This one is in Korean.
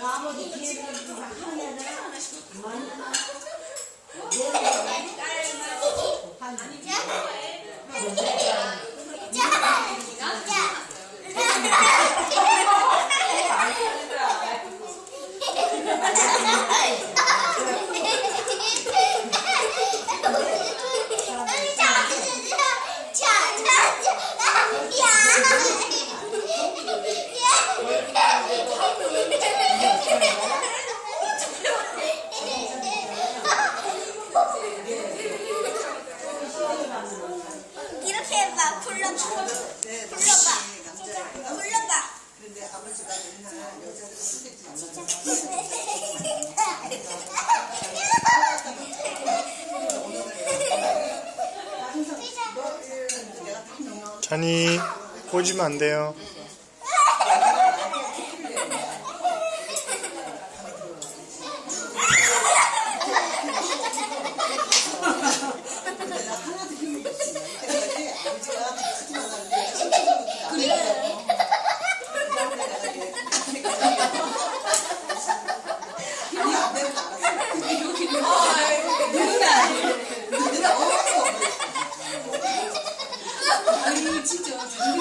ಮಾಮೂಲಿ 잔이 꼬지면 안 돼요. 그래요. 진짜.